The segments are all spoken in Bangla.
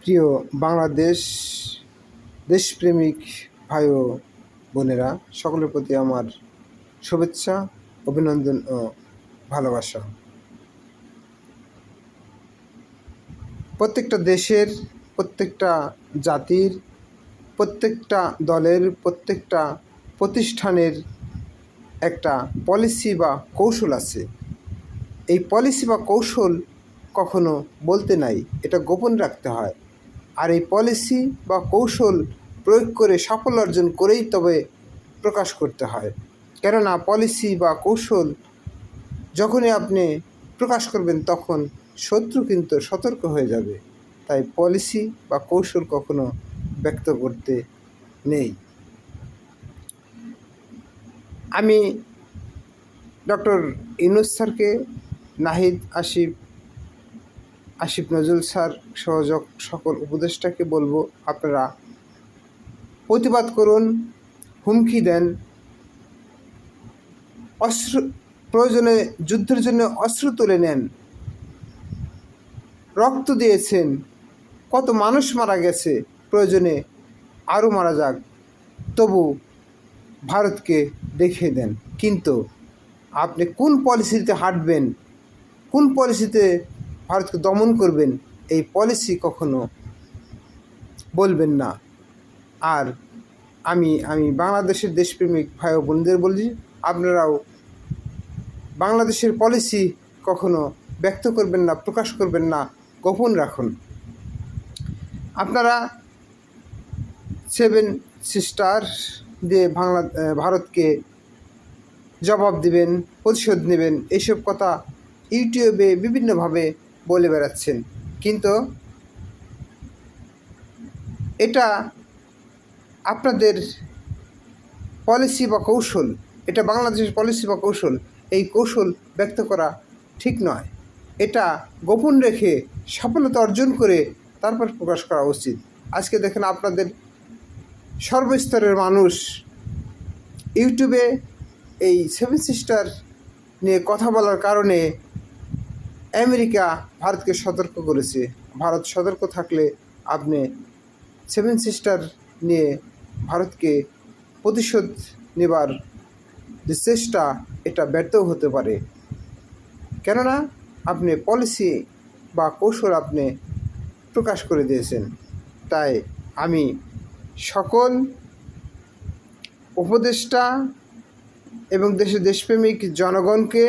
প্রিয় বাংলাদেশ দেশপ্রেমিক ভাই ও বোনেরা, সকলের প্রতি আমার শুভেচ্ছা, অভিনন্দন ও ভালোবাসা। প্রত্যেকটা দেশের, প্রত্যেকটা জাতির, প্রত্যেকটা দলের, প্রত্যেকটা প্রতিষ্ঠানের একটা পলিসি বা কৌশল আছে। এই পলিসি বা কৌশল কখনো বলতে নাই, এটা গোপন রাখতে হয়। আর এই পলিসি বা কৌশল প্রয়োগ করে সাফল্য অর্জন করেই তবে প্রকাশ করতে হয়। কেননা পলিসি বা কৌশল যখনই আপনি প্রকাশ করবেন তখন শত্রু কিন্তু সতর্ক হয়ে যাবে। তাই পলিসি বা কৌশল কখনো ব্যক্ত করতে নেই। আমি ডক্টর ইনুস স্যারকে নাহিদ আসিফ আসিফ নজরুল স্যার সহযোগ সকল উপদেষ্টাকে বলব, আপনারা প্রতিবাদ করুন, হুমকি দেন। অস্ত্র, প্রয়োজনে, যুদ্ধের জন্য অস্ত্র তুলে নেন। রক্ত দিয়েছেন। কত মানুষ মারা গেছে, প্রয়োজনে আরও মারা যাক। তবু ভারতকে দেখিয়ে দেন। কিন্তু আপনি কোন পলিসিতে হাঁটবেন? কোন পলিসিতে ভারতকে দমন করবেন, এই পলিসি কখনো বলবেন না। আর আমি আমি বাংলাদেশের দেশপ্রেমিক ভাই ও বোনদের বলি, আপনারাও বাংলাদেশের পলিসি কখনো ব্যক্ত করবেন না, প্রকাশ করবেন না, গোপন রাখুন। আপনারা সেভেন সিস্টার দিয়ে বাংলা ভারতকে জবাব দিবেন, প্রতিশোধ নেবেন এইসব কথা ইউটিউবে বিভিন্নভাবে বলে বেড়াচ্ছেন। কিন্তু এটা আপনাদের পলিসি বা কৌশল, এটা বাংলাদেশের পলিসি বা কৌশল, এই কৌশল ব্যক্ত করা ঠিক নয়। এটা গোপন রেখে সফলতা অর্জন করে তারপর প্রকাশ করা উচিত। আজকে দেখেন আপনাদের সর্বস্তরের মানুষ ইউটিউবে এই সেভেন সিস্টার নিয়ে কথা বলার কারণে আমেরিকা ভারতকে সতর্ক করেছে। ভারত সতর্ক থাকলে আপনি সেভেন সিস্টার নিয়ে ভারতকে প্রতিশোধ নেবার যে চেষ্টা, এটা ব্যর্থ হতে পারে। কেননা, আপনি পলিসি বা কৌশল আপনি প্রকাশ করে দিয়েছেন। তাই আমি সকল উপদেষ্টা এবং দেশের দেশপ্রেমিক জনগণকে,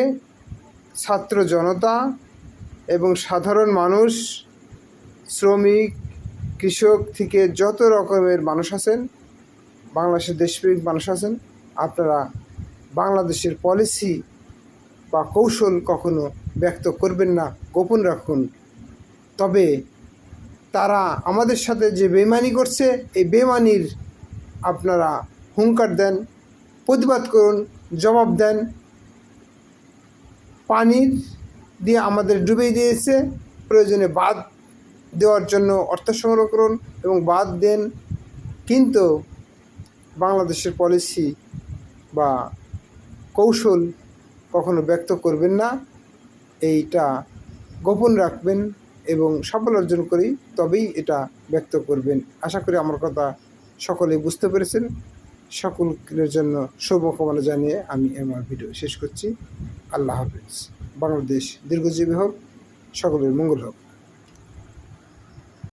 ছাত্র জনতা এবং সাধারণ মানুষ, শ্রমিক, কৃষক থেকে যত রকমের মানুষ আছেন, বাংলাদেশের দেশপ্রেমিক মানুষ আছেন, আপনারা বাংলাদেশের পলিসি বা কৌশল কখনো ব্যক্ত করবেন না, গোপন রাখুন। তবে তারা আমাদের সাথে যে বেমানি করছে, এই বেমানির আপনারা হুঙ্কার দেন, প্রতিবাদ করুন, জবাব দেন। পানির দিয়ে আমাদের ডুবিয়ে দিয়েছে। প্রয়োজনে বাদ দেওয়ার জন্য অর্থ সংগ্রহ করুন এবং বাদ দেন। কিন্তু বাংলাদেশের পলিসি বা কৌশল কখনো ব্যক্ত করবেন না। এইটা গোপন রাখবেন এবং সফল অর্জন করি, তবেই এটা ব্যক্ত করবেন। আশা করি আমার কথা সকলেই বুঝতে পেরেছেন। সকলের জন্য শুভকামনা জানিয়ে আমি আমার ভিডিও শেষ করছি। আল্লাহ হাফিজ। বাংলাদেশ। দীর্ঘজীবী হোক সকলের মঙ্গল হোক।